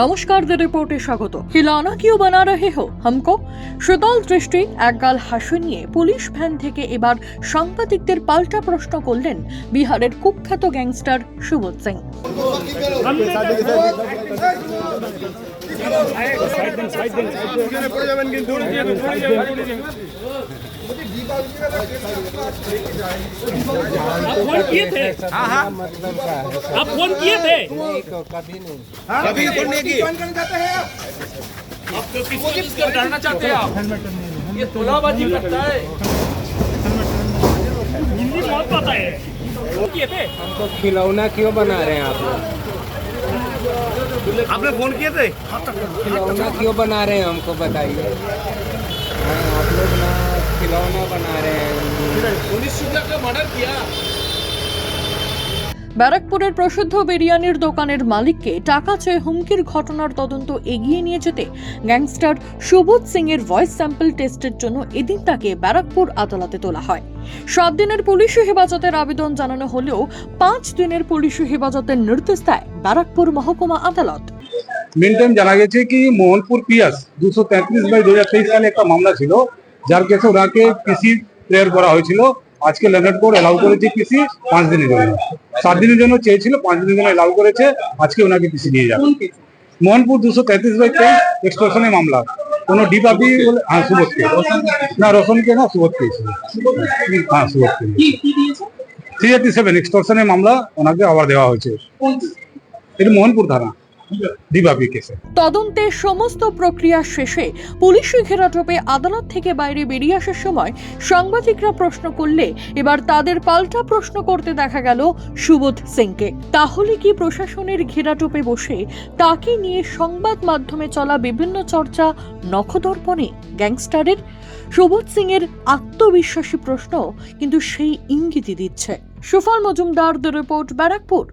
নমস্কার দ্য রিপোর্টে স্বাগত। খিলানা কিউ বানা রহে হো হামকো। শীতল দৃষ্টি একগাল হাসি নিয়ে পুলিশ ভ্যান থেকে এবার সাংবাদিকদের পাল্টা প্রশ্ন করলেন বিহারের কুখ্যাত গ্যাংস্টার সুবোধ সিং। आप फ़ोन किए थे? आप फ़ोन किए थे कभी करने की आप तो किसी चीज़ को डरना चाहते हैं आप ये तोलाबाजी करता है हिंदी बहुत पता है फ़ोन किए थे तो खिलौना क्यों बना रहे हैं आप लोग? आपने फ़ोन किए थे? खिलौना क्यों बना रहे हैं हमको बताइए। हाँ, आप लोग ना खिलौना बना रहे हैं। पुलिस शुक्ला का मर्डर किया? ব্যারাকপুরের প্রসিদ্ধ বিরিয়ানির দোকানের মালিককে টাকা চেয়ে হুমকির ঘটনার তদন্ত এগিয়ে নিয়ে যেতে গ্যাংস্টার সুবোধ সিং এর ভয়েস স্যাম্পল টেস্টের জন্য এদিন তাকে ব্যারাকপুর আদালতে তোলা হয়। সাত দিনের পুলিশি হেফাজতের আবেদন জানানো হলেও পাঁচ দিনের পুলিশি হেফাজতের নির্দেশ দেয় ব্যারাকপুর মহকুমা আদালত। মেন জানা গেছে কি, মোহনপুর পিয়াস দুশো তেত্রিশ বাই দু হাজার তেইশ সালে একটা মামলা ছিল, যার কেসে ওনাকে পিসি প্রেয়ার করা হয়েছিল। আজকে ল্যান্ডার্ড কোর্ট অ্যালাউ করেছে পিসি, পাঁচ দিনের জন্য। সাত দিনের জন্য চেয়েছিল পাঁচ দিনের জন্য এলাউ করেছে আজকে ওনাকে পিছিয়ে নিয়ে যাবে। মোহনপুর দুশো তেত্রিশ বাই তেইশ মামলা। কোনো ডিপাপি হ্যাঁ সুবোধকে না রোশনকে না সুবোধকে হ্যাঁ সুবোধকে থ্রি এইটি সেভেন এক্সটর্শনের মামলা ওনাকে আবার দেওয়া হয়েছে। এটা মোহনপুর থানা। তদন্তে সমস্ত প্রক্রিয়া শেষে পুলিশি ঘেরাটোপে আদালত থেকে বাইরে বেরিয়ে আসার সময় সাংবাদিকরা প্রশ্ন করলে এবার তাদের পাল্টা প্রশ্ন করতে দেখা গেল সুবোধ সিংকে। তাহলে কি প্রশাসনের ঘেরাটোপে বসে তাকে নিয়ে সংবাদ মাধ্যমে চলা বিভিন্ন চর্চা, নখদর্পণে গ্যাংস্টারের? সুবোধ সিং এর আত্মবিশ্বাসী প্রশ্ন কিন্তু সেই ইঙ্গিতই দিচ্ছে। সুফল মজুমদার, দ্য রিপোর্ট, ব্যারাকপুর।